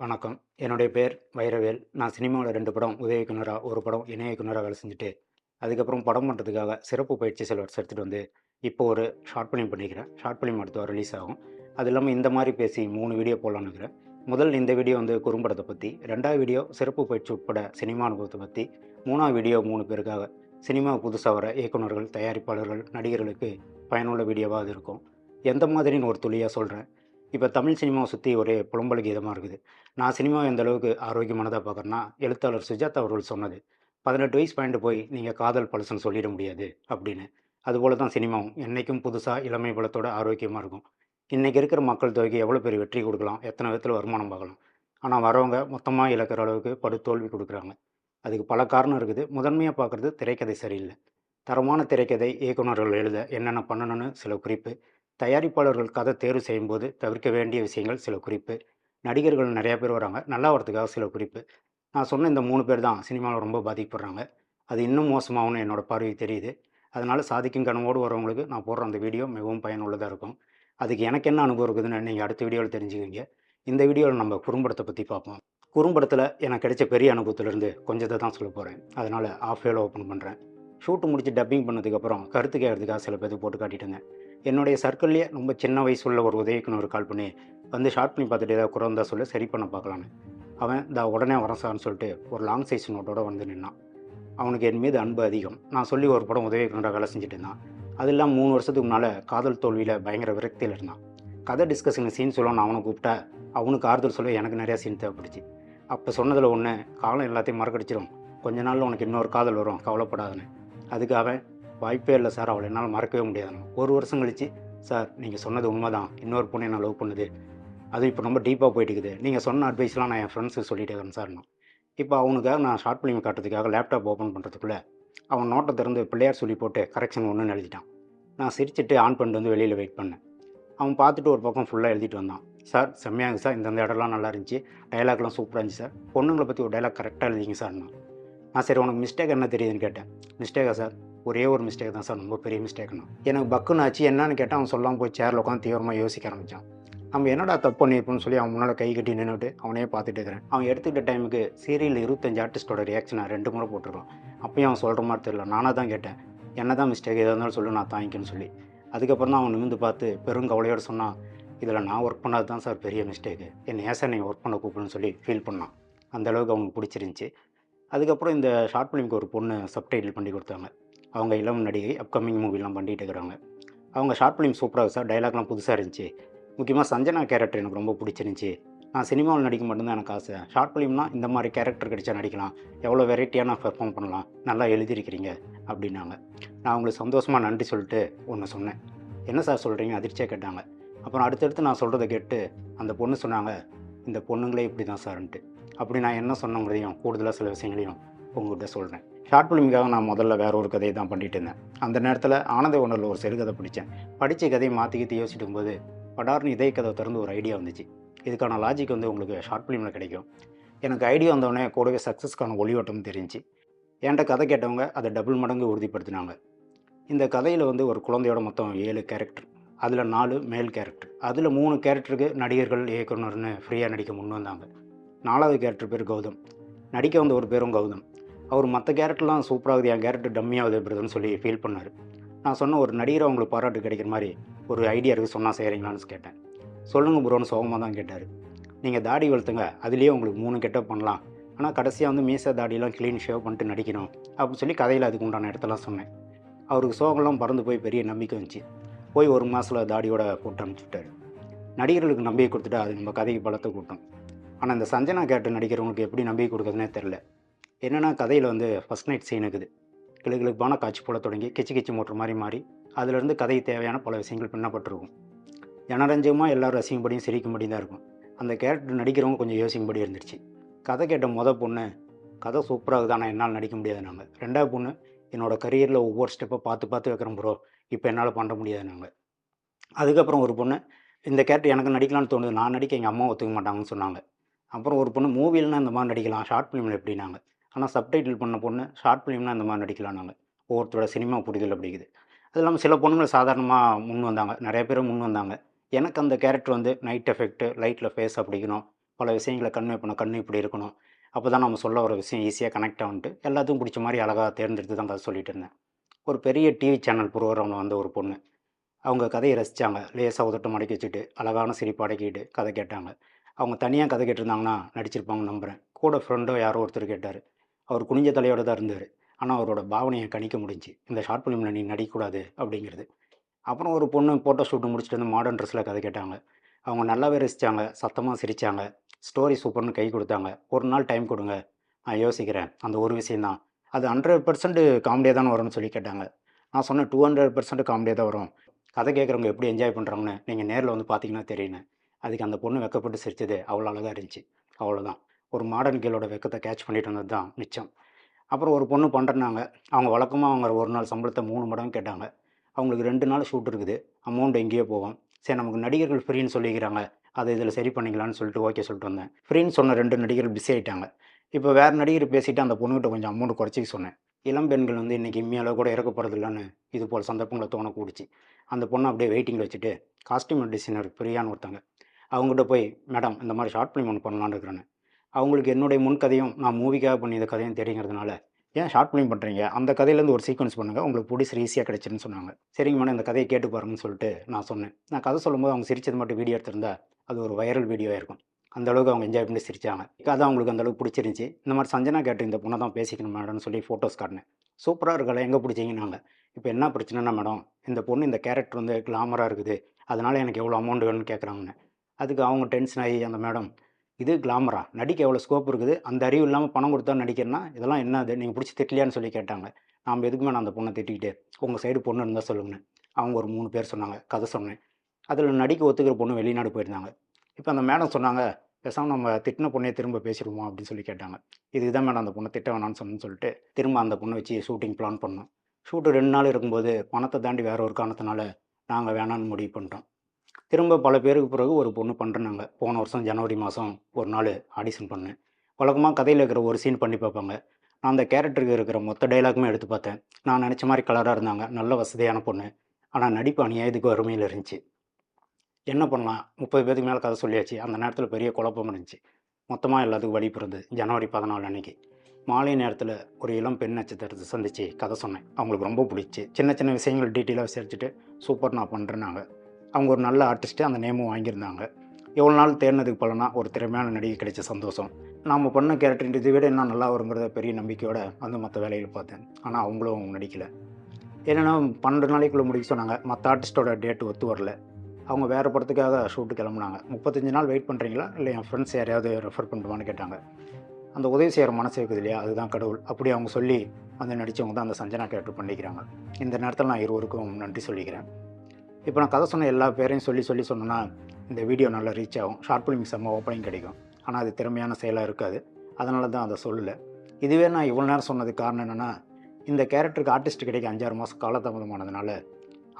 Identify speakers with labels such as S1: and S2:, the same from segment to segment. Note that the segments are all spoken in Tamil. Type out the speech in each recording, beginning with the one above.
S1: வணக்கம். என்னுடைய பேர் வைரவேல். நான் சினிமாவில் ரெண்டு படம் உதவி இயக்குனராக ஒரு படம் இணை இயக்குனராக வேலை செஞ்சுட்டு அதுக்கப்புறம் படம் பண்ணுறதுக்காக சிறப்பு பயிற்சி சில வருஷம் எடுத்துகிட்டு வந்து இப்போ ஒரு ஷார்ட் ஃபிலிம் பண்ணிக்கிறேன். ஷார்ட் ஃபிலிம் அடுத்த ரிலீஸ் ஆகும். அது இல்லாமல் இந்த மாதிரி பேசி மூணு வீடியோ போடலான்னு இருக்கிறேன். முதல் இந்த வீடியோ வந்து குறும்படத்தை பற்றி ரெண்டாவது வீடியோ சிறப்பு பயிற்சி உட்பட சினிமா அனுபவத்தை பற்றி மூணாவது வீடியோ மூணு பேருக்காக சினிமா புதுசாக வர இயக்குனர்கள் தயாரிப்பாளர்கள் நடிகர்களுக்கு பயனுள்ள வீடியோவாக அது இருக்கும். எந்த மாதிரின்னு ஒரு துளியாக சொல்கிறேன் இப்போ தமிழ் சினிமாவை சுற்றி ஒரு புலம்பல் கீதமாக இருக்குது. நான் சினிமாவை எந்த அளவுக்கு ஆரோக்கியமானதாக பார்க்குறேன்னா எழுத்தாளர் சுஜாதா அவர்கள் சொன்னது பதினெட்டு வயசு பாயிண்ட் போய் நீங்கள் காதல் பழசுன்னு சொல்லிட முடியாது அப்படின்னு. அதுபோல தான் சினிமாவும் என்றைக்கும் புதுசாக இளமை பலத்தோட ஆரோக்கியமாக இருக்கும். இன்றைக்கி இருக்கிற மக்கள் தொகைக்கு எவ்வளோ பெரிய வெற்றி கொடுக்கலாம் எத்தனை விதத்தில் வருமானம் பார்க்கலாம். ஆனால் வரவங்க மொத்தமாக இழக்கிற அளவுக்கு படு தோல்வி கொடுக்குறாங்க. அதுக்கு பல காரணம் இருக்குது. முதன்மையாக பார்க்குறது திரைக்கதை சரியில்லை. தரமான திரைக்கதை இயக்குனர்கள் எழுத என்னென்ன பண்ணணும்னு சில குறிப்பு தயாரிப்பாளர்கள் கதை தேர்வு செய்யும்போது தவிர்க்க வேண்டிய விஷயங்கள் சில குறிப்பு. நடிகர்கள் நிறையா பேர் வராங்க. நல்லா வரதுக்காக சில குறிப்பு. நான் சொன்ன இந்த மூணு பேர் தான் சினிமாவில் ரொம்ப பாதிக்கப்படுறாங்க. அது இன்னும் மோசமாகும்னு என்னோட பார்வை தெரியுது. அதனால் சாதிக்கும் கனவோடு வரவங்களுக்கு நான் போடுற அந்த வீடியோ மிகவும் பயனுள்ளதாக இருக்கும். அதுக்கு எனக்கு என்ன அனுபவம் இருக்குதுன்னு நீங்கள் அடுத்த வீடியோவில் தெரிஞ்சுக்குவீங்க. இந்த வீடியோவில் நம்ம குறும்படத்தை பற்றி பார்ப்போம். குறும்படத்தில் எனக்கு கிடைச்ச பெரிய அனுபவத்திலேருந்து கொஞ்சத்தை தான் சொல்ல போகிறேன் அதனால் ஆஃப் வேலை ஓப்பன் பண்ணுறேன் ஷூட்டு முடித்து டப்பிங் பண்ணதுக்கப்புறம் கருத்து கேட்கறதுக்காக சில பேர் போட்டு காட்டிட்டேங்க. என்னுடைய சர்க்கிள்லேயே ரொம்ப சின்ன வயசுள்ள ஒரு உதவிக்குன்னு ஒரு கால் பண்ணி வந்து ஷார்ட் பண்ணி பார்த்துட்டு ஏதாவது குறை இருந்தால் சொல்லி சரி பண்ண பார்க்கலான்னு. அவன் இந்த உடனே வரேன் சார்னு சொல்லிட்டு ஒரு லாங் சைஸ் நோட்டோட வந்து நின்னான். அவனுக்கு என் மீது அன்பு அதிகம். நான் சொல்லி ஒரு படம் உதவி வேலை செஞ்சுட்டு இருந்தான். அது இல்லாமல் மூணு வருஷத்துக்கு முன்னால் காதல் தோல்வியில் பயங்கர விரக்தியில் இருந்தான். கதை டிஸ்கஷன் சீன் சொல்லணும்னு அவனை கூப்பிட்டா அவனுக்கு ஆறுதல் சொல்ல எனக்கு நிறையா சீன் தேவைப்படுச்சு. அப்போ சொன்னதில் ஒன்று காலம் எல்லாத்தையும் மறக்கடிச்சிடும் கொஞ்ச நாளில் உனக்கு இன்னொரு காதல் வரும் கவலைப்படாதுன்னு. அதுக்கு அவன் வாய்ப்பே இல்லை சார். அவளை என்னால் மறக்கவே முடியாது. ஒரு வருஷம் கழிச்சு சார் நீங்கள் சொன்னது உண்மைதான். இன்னொரு பொண்ணு என்ன லவ் பண்ணுது. அது இப்போ ரொம்ப டீப்பாக போயிட்டு இருக்குது நீங்கள் சொன்ன அட்வைஸ்லாம் நான் என் ஃப்ரெண்ட்ஸுக்கு சொல்லிட்டே வரேன் சார் நான். இப்போ அவனுக்காக நான் ஷார்ட் ஃபிலிம் காட்டுறதுக்காக லேப்டாப் ஓப்பன் பண்ணுறதுக்குள்ளே அவன் நோட்டை திறந்து பிள்ளையார் சொல்லி போட்டு கரெக்ஷன் ஒன்றுன்னு எழுதிட்டான். நான் சிரிச்சிட்டு ஆன் பண்ணிட்டு வந்து வெளியில் வெயிட் பண்ணேன். அவன் பார்த்துட்டு ஒரு பக்கம் ஃபுல்லாக எழுதிட்டு வந்தான். சார் செம்மையாங்க சார். இந்தந்த இடம்லாம் நல்லா இருந்துச்சு. டைலாக்லாம் சூப்பராக இருந்துச்சு சார். பொண்ணுங்களை பற்றி ஒரு டைலாக் கரெக்டாக எழுதிங்க சார் நான். நான் சரி உனக்கு மிஸ்டேக் என்ன தெரியுதுன்னு கேட்டேன். மிஸ்டேக்கா சார்? ஒரே ஒரு மிஸ்டேக் தான் சார் ரொம்ப பெரிய மிஸ்டேக்னா எனக்கு பக்குன்னு ஆச்சு என்னன்னு கேட்டால் அவன் சொல்லாமல் போய் சேரில் உட்காந்து தீவிரமாக யோசிக்க ஆரம்பித்தான் நம்ம என்னடா தப்பு பண்ணியிருப்போம்னு சொல்லி அவன் முன்னால் கை கட்டி நின்றுட்டு அவனே பார்த்துட்டு இருக்கிறேன். அவன் எடுத்துக்கிட்ட டைமுக்கு சீரியல் இருபத்தஞ்சு ஆர்டிஸ்டோட ரியாக்ஷன் நான் ரெண்டு முறை போட்டிருக்கான். அப்பயும் அவன் சொல்கிற மாதிரி தெரியல. நானாக தான் கேட்டேன் என்ன தான் மிஸ்டேக் எதாக இருந்தாலும் சொல்லி நான் தாங்கிக்கன்னு சொல்லி. அதுக்கப்புறம் தான் அவன் நிமிந்து பார்த்து பெரும் கவலையோடு சொன்னான் இதில் நான் ஒர்க் பண்ணது தான் சார் பெரிய மிஸ்டேக்கு என் சார் நீங்கள் ஒர்க் பண்ண கூப்பிடுன்னு சொல்லி ஃபீல் பண்ணான். அந்த அளவுக்கு அவனுக்கு பிடிச்சிருந்துச்சி. அதுக்கப்புறம் இந்த ஷார்ட் ஃபிலிம்க்கு ஒரு பொண்ணு சப்டைட்டில் பண்ணி கொடுத்தாங்க. அவங்க இளம் நடிகை அப்கமிங் மூவிலாம் பண்ணிட்டு இருக்கிறாங்க. அவங்க ஷார்ட் ஃபிலிம் சூப்பராக சார் டைலாக்லாம் புதுசாக இருந்துச்சு. முக்கியமாக சஞ்சனா கேரக்டர் எனக்கு ரொம்ப பிடிச்சிருந்துச்சி. நான் சினிமாவில் நடிக்க மட்டும்தான் எனக்கு ஆசை. ஷார்ட் ஃபிலிம்னா இந்த மாதிரி கேரக்டர் கிடைச்சா நடிக்கலாம். எவ்வளோ வெரைட்டியாக நான் பெர்ஃபார்ம் பண்ணலாம். நல்லா எழுதியிருக்கிறீங்க அப்படின்னாங்க. நான் அவங்களுக்கு சந்தோஷமாக நன்றி சொல்லிட்டு ஒன்று சொன்னேன். என்ன சார் சொல்கிறீங்க அதிர்ச்சியாக கேட்டாங்க. அப்புறம் அடுத்தடுத்து நான் சொல்கிறத கேட்டு அந்த பொண்ணு சொன்னாங்க இந்த பொண்ணுங்களே இப்படி தான் சார்ன்ட்டு அப்படி நான் என்ன சொன்னங்கிறதையும் கூடுதலாக சில விஷயங்களையும் உங்கள்கிட்ட சொல்கிறேன் ஷார்ட் ஃபிலிமுக்காக நான் முதல்ல வேற ஒரு கதையை தான் பண்ணிட்டு இருந்தேன். அந்த நேரத்தில் ஆனந்த உணர்வில் ஒரு சிறுகதை படித்தேன் படித்த கதையை மாற்றிக்கிட்டு யோசிக்கும் போது படார்னு இதய கதை திறந்து ஒரு ஐடியா வந்துச்சு. இதுக்கான லாஜிக் வந்து உங்களுக்கு ஷார்ட் ஃபிலிமில் கிடைக்கும். எனக்கு ஐடியா வந்தோடனே கூடவே சக்ஸஸ்க்கான ஒளியோட்டம் தெரிஞ்சு என்கிட்ட கதை கேட்டவங்க அதை டபுள் மடங்கு உறுதிப்படுத்தினாங்க. இந்த கதையில் வந்து ஒரு குழந்தையோட மொத்தம் ஏழு கேரக்டர் அதில் நாலு மேல் கேரக்டர் அதில் மூணு கேரக்டருக்கு நடிகர்கள் இயக்குனர்னு ஃப்ரீயாக நடிக்க முன் வந்தாங்க. நாலாவது கேரக்டர் பேர் கௌதம். நடிக்க வந்த ஒரு பேரும் கௌதம். அவர் மற்ற கேரக்டர்லாம் சூப்பராகுது என் கேரக்டர் டம்மியாகுது பிரதர்னு சொல்லி ஃபீல் பண்ணார். நான் சொன்ன ஒரு நடிகர் அவங்களுக்கு பாராட்டு கிடைக்கிற மாதிரி ஒரு ஐடியா இருக்குது சொன்னால் செய்கிறீங்களான்னு கேட்டேன். சொல்லுங்கள் ப்ரோன்னு சோகமாக தான் கேட்டார். நீங்கள் தாடி வளர்த்துங்க அதுலேயே உங்களுக்கு மூணு கெட்டப் பண்ணலாம். ஆனால் கடைசியாக வந்து மீச தாடியெல்லாம் க்ளீன் ஷேவ் பண்ணிட்டு நடிக்கணும் அப்படின்னு சொல்லி கதையில் அதுக்கு உண்டான இடத்தெல்லாம் சொன்னேன். அவருக்கு சோகம்லாம் பறந்து போய் பெரிய நம்பிக்கை வந்துச்சு. போய் ஒரு மாதத்தில் தாடியோட போட்டு அனுப்பிச்சுட்டாரு. நடிகர்களுக்கு நம்பிக்கை கொடுத்துட்டா அது நம்ம கதைக்கு பலத்தை கூட்டம். ஆனால் இந்த சஞ்சனா கேரக்டர் நடிக்கிறவங்களுக்கு எப்படி நம்பிக்கை கொடுக்குறதுனே தெரில என்னென்னா கதையில் வந்து ஃபஸ்ட் நைட் சீன் இருக்குது. கிளுகிழுப்பான காட்சி போல தொடங்கி கிச்சு கிச்சு மோட்டர் மாதிரி மாறி அதிலிருந்து கதைக்கு தேவையான பல விஷயங்கள் பின்னப்பட்டிருக்கும். ஜனரஞ்சகமாக எல்லோரும் ரசிக்கும்படியும் சிரிக்கும்படியும் தான் இருக்கும். அந்த கேரக்டர் நடிக்கிறவங்க கொஞ்சம் யோசிக்கும்படி இருந்துச்சு கதை கேட்ட மொதல் பொண்ணு கதை சூப்பராக தான் என்னால் நடிக்க முடியாது நாங்கள் ரெண்டாவது பொண்ணு என்னோடய கரியரில் ஒவ்வொரு ஸ்டெப்பை பார்த்து பார்த்து வைக்கிறோம் ப்ரோ இப்போ என்னால் பண்ண முடியாது நாங்கள் அதுக்கப்புறம் ஒரு பொண்ணு இந்த கேரக்டர் எனக்கு நடிக்கலாம்னு தோணுது நான் நடிக்க எங்கள் அம்மா ஒத்துக்க மாட்டாங்கன்னு சொன்னாங்க. அப்புறம் ஒரு பொண்ணு மூவில்னா இந்த மாதிரி நடிக்கலாம் ஷார்ட் ஃபிலிமில் எப்படின்னாங்க. ஆனால் சப்டைட்டில் பண்ண பொண்ணு ஷார்ட் ஃபிலிம்னா இந்த மாதிரி நடிக்கலாம் நாங்கள் ஒவ்வொருத்தரோட சினிமா புரிதல் அப்படிங்குது. அது இல்லாமல் சில பொண்ணுங்கள் சாதாரணமாக முன் வந்தாங்க. நிறைய பேர் முன் வந்தாங்க. எனக்கு அந்த கேரக்டர் வந்து நைட் எஃபெக்ட்டு லைட்டில் ஃபேஸ் அப்படிக்கணும். பல விஷயங்களை கன்வே பண்ண கண்ணு இப்படி இருக்கணும். அப்போ தான் நம்ம சொல்ல வர விஷயம் ஈஸியாக கனெக்ட் ஆகிட்டு எல்லாத்துக்கும் பிடிச்ச மாதிரி அழகாக தேர்ந்தெடுத்து தான் கதை சொல்லிட்டு இருந்தேன். ஒரு பெரிய டிவி சேனல் ப்ரோக்ராமில் வந்த ஒரு பொண்ணு. அவங்க கதையை ரசித்தாங்க லேசாக உதட்டம் மடக்கி வச்சுட்டு அழகான சிரிப்பு அடக்கிட்டு கதை கேட்டாங்க. அவங்க தனியாக கதை கேட்டிருந்தாங்கன்னா நடிச்சிருப்பாங்க நம்புகிறேன் கூட ஃப்ரெண்டோ யாரோ ஒருத்தர் கேட்டார். அவர் குனிஞ்ச தலையோடு தான் இருந்தார். ஆனால் அவரோட பாவனையை கணிக்க முடிஞ்சு. இந்த ஷார்ட் ஃபிலிமில் நீ நடிக்கக்கூடாது அப்படிங்கிறது. அப்புறம் ஒரு பொண்ணு ஃபோட்டோ ஷூட்டு முடிச்சுட்டு வந்து மாடர்ன் ட்ரெஸ்ஸில் கதை கேட்டாங்க. அவங்க நல்லாவே ரசித்தாங்க சத்தமாக சிரித்தாங்க ஸ்டோரி சூப்பர்னு கை கொடுத்தாங்க. ஒரு நாள் டைம் கொடுங்க நான் யோசிக்கிறேன். அந்த ஒரு விஷயந்தான் அது ஹண்ட்ரட் பர்சன்ட் காமெடியாக தானே வரும்னு சொல்லி கேட்டாங்க. நான் சொன்னேன் டூ ஹண்ட்ரட் பர்சன்ட் காமெடியாக தான் வரும். கதை கேட்குறவங்க எப்படி என்ஜாய் பண்ணுறாங்கன்னு நீங்கள் நேரில் வந்து பார்த்தீங்கன்னா தெரியணும் அதுக்கு அந்த பொண்ணு வெக்கப்பட்டு சிரிச்சது அவ்வளோ அழகாக இருந்துச்சு. அவ்வளோதான் ஒரு மாடர்ன் கீழோட வெக்கத்தை கேட்ச் பண்ணிட்டு வந்தது தான் மிச்சம். அப்புறம் ஒரு பொண்ணு பண்ணுறனாங்க அவங்க வழக்கமாக அவங்க ஒரு நாள் சம்பளத்தை மூணு மடங்கு கேட்டாங்க. அவங்களுக்கு ரெண்டு நாள் ஷூட் இருக்குது. அமௌண்ட் எங்கேயோ போகும். சரி நமக்கு நடிகர்கள் ஃப்ரீன்னு சொல்லிக்கிறாங்க. அதை இதில் சரி பண்ணிக்கலான்னு சொல்லிட்டு ஓகே சொல்லிட்டு வந்தேன். ஃப்ரீன்னு சொன்ன ரெண்டு நடிகர்கள் பிஸி ஆகிட்டாங்க இப்போ வேறு நடிகர் பேசிவிட்டு அந்த பொண்ணுகிட்ட கொஞ்சம் அமௌண்ட் குறைச்சிக்க சொன்னேன். இளம் பெண்கள் வந்து இன்றைக்கி இம்மையால் கூட இறக்க போகிறதில்லன்னு இது போல் சந்தர்ப்பங்களை தோண கூடிச்சு அந்த பொண்ணை அப்படியே வெயிட்டிங்கில் வச்சுட்டு காஸ்டியூம் டிசைனர் பிரியான்னு ஒருத்தங்க. அவங்ககிட்ட போய் மேடம் இந்த மாதிரி ஷார்ட் ஃபிலிம் ஒன்று பண்ணலான்னு இருக்கிறேன்னு. அவங்களுக்கு என்னுடைய முன் கதையும் நான் மூவிக்காக பண்ணி இந்த கதையும் தெரியுங்கிறதுனால ஏன் ஷார்ட் ஃபிலிம் பண்ணுறீங்க அந்த கதையிலேருந்து ஒரு சீக்வன்ஸ் பண்ணுங்கள் உங்களுக்கு பிடிச்சி ஈஸியாக கிடச்சிருன்னு சொன்னாங்க. சரிங்க மேடம் இந்த கதையை கேட்டு பாருங்கன்னு சொல்லிட்டு நான் சொன்னேன். நான் கதை சொல்லும்போது அவங்க சிரிச்சது மட்டும் வீடியோ எடுத்திருந்தா அது ஒரு வைரல் வீடியோ இருக்கும். அந்த அளவுக்கு அவங்க என்ஜாய் பண்ணி சிரிச்சாங்க. கதை அவங்களுக்கு அந்தளவுக்கு பிடிச்சிருந்துச்சி. இந்த மாதிரி சஞ்சனா கேட்டு இந்த பொண்ணை தான் பேசிக்கணும் மேடம்னு சொல்லி ஃபோட்டோஸ் காட்டினேன். சூப்பராக இருக்கல எங்கே பிடிச்சிங்கன்னாங்க. இப்போ என்ன பிரச்சனைனா மேடம் இந்த பொண்ணு இந்த கேரக்டர் வந்து கிளாமராக இருக்குது. அதனால் எனக்கு எவ்வளோ அமௌண்ட் வேணும்னு கேட்குறாங்கன்னு அதுக்கு அவங்க டென்ஷன் ஆகி அந்த மேடம் இது கிளாமரா நடிக்க எவ்வளோ ஸ்கோப் இருக்குது அந்த அறிவு இல்லாமல் பணம் கொடுத்தா நடிக்கிறேன்னா இதெல்லாம் என்னது? நீங்கள் பிடிச்சி திட்டலையான்னு சொல்லி கேட்டாங்க. நாம் எதுக்குமே நான் அந்த பொண்ணை திட்டிக்கிட்டு உங்கள் சைடு பொண்ணு இருந்தால் சொல்லுங்கன்னு. அவங்க ஒரு மூணு பேர் சொன்னாங்க கதை சொன்னேன். அதில் நடிக்க ஒத்துக்கிற பொண்ணு வெளிநாடு போயிருந்தாங்க. இப்போ அந்த மேடம் சொன்னாங்க பேசாமல் நம்ம திட்டின பொண்ணையே திரும்ப பேசிடுவோம்? அப்படின்னு சொல்லி கேட்டாங்க. இதுதான் மேடம் அந்த பொண்ணை திட்ட வேணாம்னு சொன்னேன்னு சொல்லிட்டு திரும்ப அந்த பொண்ணை வச்சு ஷூட்டிங் பிளான் பண்ணோம். ஷூட்டு ரெண்டு நாள் இருக்கும்போது பணத்தை தாண்டி வேற ஒரு காரணத்தினால நாங்கள் வேணான்னு முடிவு பண்ணிட்டோம். திரும்ப பல பேருக்கு பிறகு ஒரு பொண்ணு பண்ணுறாங்க போன வருஷம் ஜனவரி மாதம் ஒரு நாள் ஆடிஷன் பண்ணேன். வழக்கமாக கதையில் இருக்கிற ஒரு சீன் பண்ணி பார்ப்பாங்க. நான் அந்த கேரக்டருக்கு இருக்கிற மொத்த டைலாக்குமே எடுத்து பார்த்தேன். நான் நினச்ச மாதிரி கலராக இருந்தாங்க. நல்ல வசதியான பொண்ணு. ஆனால் நடிப்பு அநியாயத்துக்கு வறுமையில் இருந்துச்சு. என்ன பண்ணலாம்? முப்பது பேருக்கு மேலே கதை சொல்லியாச்சு. அந்த நேரத்தில் பெரிய குழப்பம் இருந்துச்சு. மொத்தமாக எல்லாத்துக்கும் வழி ஜனவரி பதினாலு அன்னைக்கு மாலை நேரத்தில் ஒரு இளம் பெண் நட்சத்திரத்தை சந்தித்து கதை சொன்னேன். அவங்களுக்கு ரொம்ப பிடிச்சி. சின்ன சின்ன விஷயங்கள் டீட்டெயிலாக விசாரிச்சுட்டு சூப்பர் நான் பண்ணுறேன்னாங்க அவங்க ஒரு நல்ல ஆர்டிஸ்ட்டு அந்த நேமும் வாங்கியிருந்தாங்க. எவ்வளோ நாள் தேடினதுக்கு பலனா ஒரு திறமையான நடிகை கிடைச்ச சந்தோஷம். நாம் பண்ண கேரக்டர் இதை விட என்ன நல்லா வருங்கிறத பெரிய நம்பிக்கையோட வந்து மற்ற வேலையில் பார்த்தேன். ஆனால் அவங்களும் நடிக்கலை. என்னென்னா பன்னெண்டு நாளைக்குள்ளே முடிக்க சொன்னாங்க. மற்ற ஆர்டிஸ்ட்டோட டேட்டு ஒத்து வரல. அவங்க வேறு படத்துக்காக ஷூட்டு கிளம்புனாங்க. முப்பத்தஞ்சு நாள் வெயிட் பண்ணுறீங்களா இல்லை என் ஃப்ரெண்ட்ஸ் யாரையாவது ரெஃபர் பண்ணுவான்னு கேட்டாங்க. அந்த உதவி செய்கிற மனசு இருக்குது இல்லையா? அதுதான் கடவுள். அப்படி அவங்க சொல்லி வந்து நடித்தவங்க தான் அந்த சஞ்சனா கேரக்டர் பண்ணிக்கிறாங்க. இந்த நேரத்தில் நான் இருவருக்கும் நன்றி சொல்லிக்கிறேன். இப்போ நான் கதை சொன்ன எல்லா பேரையும் சொல்லி சொல்லி சொன்னேன்னா இந்த வீடியோ நல்லா ரீச் ஆகும். ஷார்ட் ஃபிலிம் செம்ம ஓப்பனிங் கிடைக்கும். ஆனால் அது திறமையான செயலாக இருக்காது. அதனால தான் அதை சொல்லலை. இதுவே நான் இவ்வளோ நேரம் சொன்னதுக்கு காரணம் என்னென்னா இந்த கேரக்டருக்கு ஆர்டிஸ்ட் கிடைக்க அஞ்சாறு மாதம் காலதாமதமானதுனால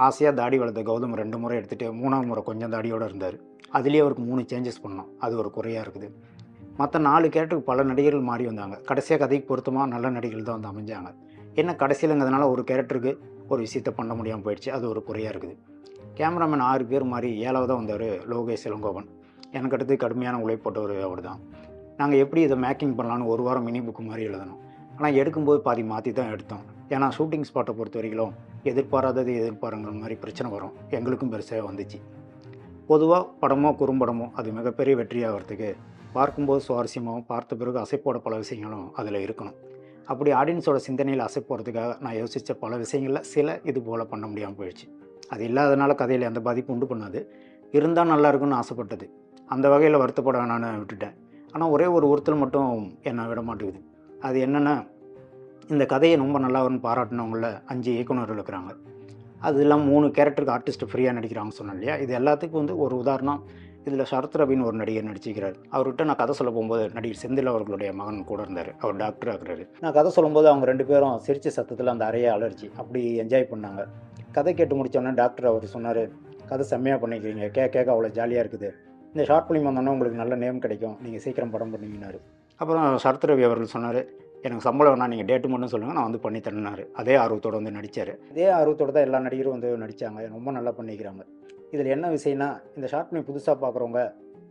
S1: ஆசையாக தாடி வளர்த்த கௌதம் ரெண்டு முறை எடுத்துகிட்டு மூணாவது முறை கொஞ்சம் தாடியோடு இருந்தார். அதுலேயே அவருக்கு மூணு சேஞ்சஸ் பண்ணோம் அது ஒரு குறையாக இருக்குது. மற்ற நாலு கேரக்டருக்கு பல நடிகர்கள் மாறி வந்தாங்க. கடைசியாக கதைக்கு பொருத்தமாக நல்ல நடிகர்கள் தான் வந்து அமைஞ்சாங்க. என்ன கடைசியிலங்கிறதுனால ஒரு கேரக்டருக்கு ஒரு விஷயத்தை பண்ண முடியாமல் போயிடுச்சு. அது ஒரு குறையாக இருக்குது. கேமராமேன் ஆறு பேர் மாதிரி ஏழாவதாக வந்தவர் லோகேஷ் இளங்கோவன். எனக்கு அடுத்து கடுமையான உழைப்பட்டவர் அவர் தான் நாங்கள் எப்படி இதை மேக்கிங் பண்ணலான்னு ஒரு வாரம் மினி புக்கு மாதிரி எழுதணும். ஆனால் எடுக்கும்போது பாதி மாற்றி தான் எடுத்தோம். ஏன்னா ஷூட்டிங் ஸ்பாட்டை பொறுத்த வரைக்கும் எதிர்பாராதது எதிர்பாருங்கிற மாதிரி பிரச்சனை வரும். எங்களுக்கும் பெருசாக வந்துச்சு. பொதுவாக படமோ குறும்படமோ அது மிகப்பெரிய வெற்றியாகிறதுக்கு பார்க்கும்போது சுவாரஸ்யமாகவும் பார்த்த பிறகு அசைப்போட பல விஷயங்களும் அதில் இருக்கணும். அப்படி ஆடியன்ஸோட சிந்தனையில் அசைப்போகிறதுக்காக நான் யோசித்த பல விஷயங்களில் சில இது போல் பண்ண முடியாமல் போயிடுச்சு. அது இல்லாதனால கதையில் எந்த பாதிப்பு உண்டு பண்ணாது. இருந்தால் நல்லாயிருக்குன்னு ஆசைப்பட்டது. அந்த வகையில் வருத்தப்பட வேணான்னு விட்டுட்டேன். ஆனால் ஒரே ஒரு ஒருத்தர் மட்டும் என்னை விட மாட்டேங்குது. அது என்னென்னா இந்த கதையை ரொம்ப நல்லா வரும்னு பாராட்டினவங்கள அஞ்சு இயக்குநர்கள் இருக்கிறாங்க. அது இல்லாமல் மூணு கேரக்டருக்கு ஆர்டிஸ்ட் ஃப்ரீயாக நடிக்கிறாங்க சொன்னேன் இல்லையா? இது எல்லாத்துக்கும் வந்து ஒரு உதாரணம். இதில் சரத் ரவின்னு ஒரு நடிகர் நடிச்சிக்கிறார் அவர்கிட்ட நான் கதை சொல்ல போகும்போது நடிகர் செந்தில் அவர்களுடைய மகன் கூட இருந்தார். அவர் டாக்டர் ஆகிறாரு நான் கதை சொல்லும்போது அவங்க ரெண்டு பேரும் சிரிச்ச சத்தத்தில் அந்த அறையை அலர்ச்சி அப்படி என்ஜாய் பண்ணாங்க. கதை கேட்டு முடித்தோன்னே டாக்டர் அவர் சொன்னார் கதை செம்மையாக பண்ணிக்கிறீங்க. கேட்க கேட்க அவ்வளோ ஜாலியாக இருக்குது. இந்த ஷார்ட் ஃபிலிம் வந்தோன்னே உங்களுக்கு நல்ல நேம் கிடைக்கும். நீங்கள் சீக்கிரம் படம் பண்ணுவீங்கன்னாரு அப்புறம் சரத் ரவி அவர்கள் சொன்னார் எனக்கு சம்பளம் வேணா நீங்கள் டேட்டு மட்டும் சொல்லுங்கள் நான் வந்து பண்ணி தரேன்னாரு. அதே ஆர்வத்தோடு வந்து நடித்தார் அதே ஆர்வத்தோடு தான் எல்லா நடிகரும் வந்து நடித்தாங்க ரொம்ப நல்லா பண்ணிக்கிறாங்க. இதில் என்ன விஷயம்னா இந்த ஷார்ட் ஃபிலிம் புதுசாக பார்க்குறவங்க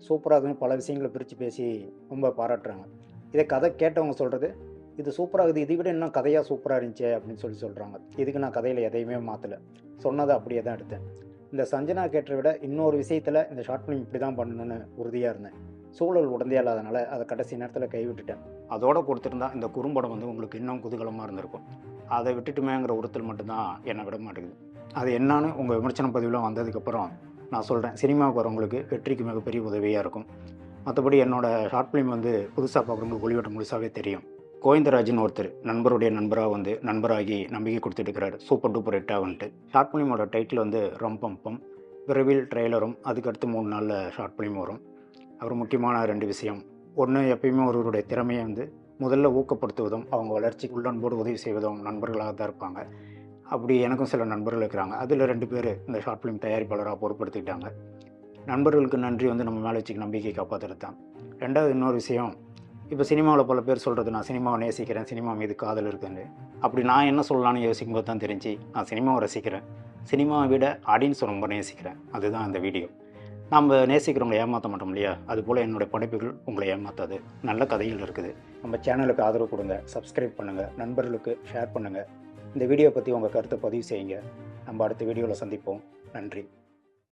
S1: சூப்பராக இருக்குன்னு பல விஷயங்களை பிரித்து பேசி ரொம்ப பாராட்டுறாங்க. இதை கதை கேட்டவங்க சொல்கிறது இது சூப்பராக இருக்குது இதை விட இன்னும் கதையாக சூப்பராக இருந்துச்சு அப்படின்னு சொல்லி சொல்கிறாங்க இதுக்கு நான் கதையில் எதையுமே மாற்றலை சொன்னதை அப்படியே தான் எடுத்தேன். இந்த சஞ்சனா கேட்டரை விட இன்னொரு விஷயத்தில் இந்த ஷார்ட் ஃபிலிம் இப்படி தான் பண்ணணும்னு உறுதியாக இருந்தேன். சூழல் உடந்தே இல்லாதனால அதை கடைசி நேரத்தில் கைவிட்டுட்டேன். அதோட கொடுத்துருந்தா இந்த குறும்படம் வந்து உங்களுக்கு இன்னும் குதூகலமாக இருந்திருக்கும். அதை விட்டுட்டுமேங்கிற உறுத்தல் மட்டும்தான் என்னை விட மாட்டேங்குது. அது என்னன்னு உங்கள் விமர்சன பதிவில் வந்ததுக்கப்புறம் நான் சொல்கிறேன் சினிமாவுக்கு வரவங்களுக்கு வெற்றிக்கு மிகப்பெரிய உதவியாக இருக்கும். மற்றபடி என்னோடய ஷார்ட் ஃபிலிம் வந்து புதுசாக பார்க்குறவங்களுக்கு ஒளிவட்டம் முழுசாகவே தெரியும். கோவிந்தராஜன் ஒருத்தர் நண்பருடைய நண்பராக வந்து நண்பராகி நம்பிக்கை கொடுத்துட்டு சூப்பர் டூப்பர் ஹிட்டாக வந்துட்டு. ஷார்ட் ஃபிலிமோட டைட்டில் வந்து ரொம்பம்பம் விரைவில் ட்ரெய்லரும் அதுக்கடுத்து மூணு நாளில் ஷார்ட் ஃபிலிம் வரும். அவர் முக்கியமான ரெண்டு விஷயம். ஒன்று எப்பயுமே ஒருவருடைய திறமையை வந்து முதல்ல ஊக்கப்படுத்துவதும் அவங்க வளர்ச்சிக்கு உள்ளன்போடு உதவி செய்வதும் நண்பர்களாக தான் இருப்பாங்க. அப்படி எனக்கும் சில நண்பர்கள் இருக்கிறாங்க. அதில் ரெண்டு பேர் இந்த ஷார்ட் ஃபிலிம் தயாரிப்பாளராக பொறுப்படுத்திக்கிட்டாங்க. நண்பர்களுக்கு நன்றி வந்து நம்ம மேலே வச்சுக்க நம்பிக்கை காப்பாற்றுறது தான். ரெண்டாவது இன்னொரு விஷயம் இப்போ சினிமாவில் பல பேர் சொல்கிறது நான் சினிமாவை நேசிக்கிறேன் சினிமா மீது காதல் இருக்குன்னு. அப்படி நான் என்ன சொல்லலாம்னு யோசிக்கும் போது தான் தெரிஞ்சு நான் சினிமாவை ரசிக்கிறேன். சினிமாவை விட ஆடியன்ஸை ரொம்ப நேசிக்கிறேன். அதுதான் இந்த வீடியோ. நம்ம நேசிக்கிறவங்களை ஏமாற்ற மாட்டோம் இல்லையா? அதுபோல் என்னுடைய படைப்புகள் உங்களை ஏமாற்றாது நல்ல கதைகள் இருக்குது. நம்ம சேனலுக்கு ஆதரவு கொடுங்க சப்ஸ்கிரைப் பண்ணுங்கள் நண்பர்களுக்கு ஷேர் பண்ணுங்கள் இந்த வீடியோ பற்றி உங்கள் கருத்தை பதிவு செய்யுங்க. நம்ம அடுத்த வீடியோவில் சந்திப்போம். நன்றி.